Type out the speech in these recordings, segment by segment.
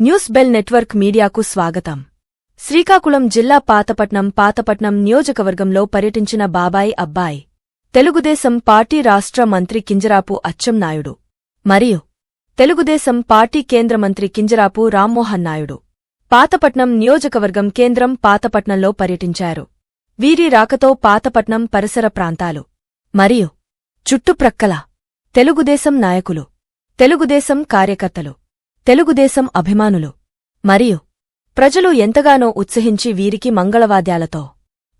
News bell network మీడియాకు స్వాగతం. శ్రీకాకుళం జిల్లా పాతపట్నం పాతపట్నం నియోజకవర్గంలో పర్యటించిన బాబాయ్ అబ్బాయి. తెలుగుదేశం పార్టీ రాష్ట్ర మంత్రి కింజరాపు అచ్చెంనాయుడు మరియు తెలుగుదేశం పార్టీ కేంద్ర మంత్రి కింజరాపు రామ్మోహన్ నాయుడు. పాతపట్నం నియోజకవర్గం కేంద్రం పాతపట్నంలో పర్యటించారు. వీరి రాకతో పాతపట్నం పరిసర ప్రాంతాలు. మరియు చుట్టుప్రక్కల తెలుగుదేశం నాయకులు. తెలుగుదేశం కార్యకర్తలు. తెలుగుదేశం అభిమానులు. మరియు ప్రజలు ఎంతగానో ఉత్సహించి వీరికి మంగళవాద్యాలతో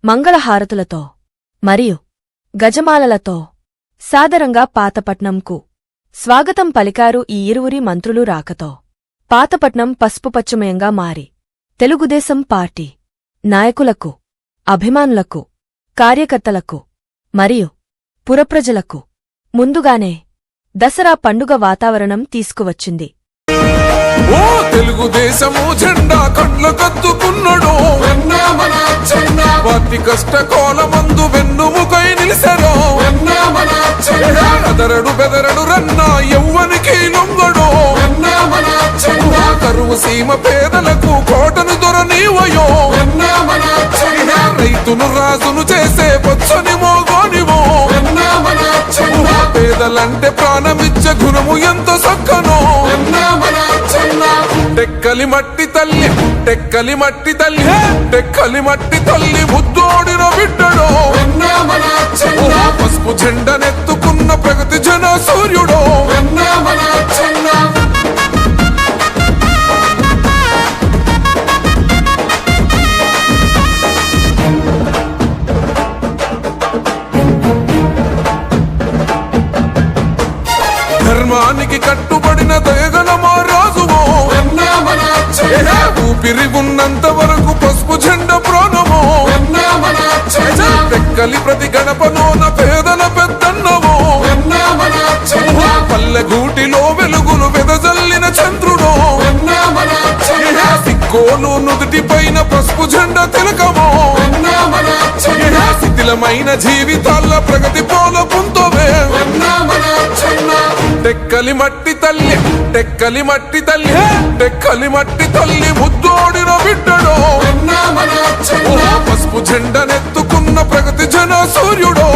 మంగళహారతులతో మరియు గజమాలలతో సాదరంగా పాతపట్నంకు స్వాగతం పలికారు ఈ ఇరువురి మంత్రులు రాకతో. పాతపట్నం పసుపుపచ్చమయంగా మారి తెలుగుదేశం పార్టీ నాయకులకు అభిమానులకు కార్యకర్తలకు మరియు పురప్రజలకు ముందుగానే దసరా పండుగ వాతావరణం తీసుకువచ్చింది. ఓ తెలుగుదేశము జెండా కండ్ల కత్తుకున్నాడు. పార్టీ కష్ట కోలమందు వెన్నుముకై నిలిసెను అదరడు బెదరడు రన్న ఎవ్వనికి లొంగడు కరువు సీమ పేదలకు కోటను దొరనీవయో రైతును రాజును చేసే పొచ్చని మోగోనివో. పేదలంటే ప్రాణమిచ్చ గుణము ఎంత సక్కనో. టెక్కలి మట్టి తల్లి టెక్కలి మట్టి తల్లి టెక్కలి మట్టి తల్లి ముద్దోడిన బిడ్డడో. పసుపు జెండనెత్తుకున్న ప్రగతి జన సూర్యుడో. ధర్మానికి కట్టుబడిన దయగల మా రాజువో ఉన్నంత వరకు పసుపు జెండ ప్రాణమో. టెక్కలి ప్రతి గణపలోన పేదల పెద్దన్నము. పల్లె గూటిలో వెలుగులు వెదజల్లిన చంద్రుడో. సిక్కోలు నుదుటి పైన పసుపు జెండ తిలకము. శిథిలమైన జీవితాల ప్రగతి పోల పుంతోవే టెక్కలి మట్టి తల్లి టెక్కలి మట్టి తల్లి టెక్కలి మట్టి తల్లి ముద్దోడిన బిడ్డడో పసుపు జెండనెత్తుకున్న ప్రగతి జన సూర్యుడో.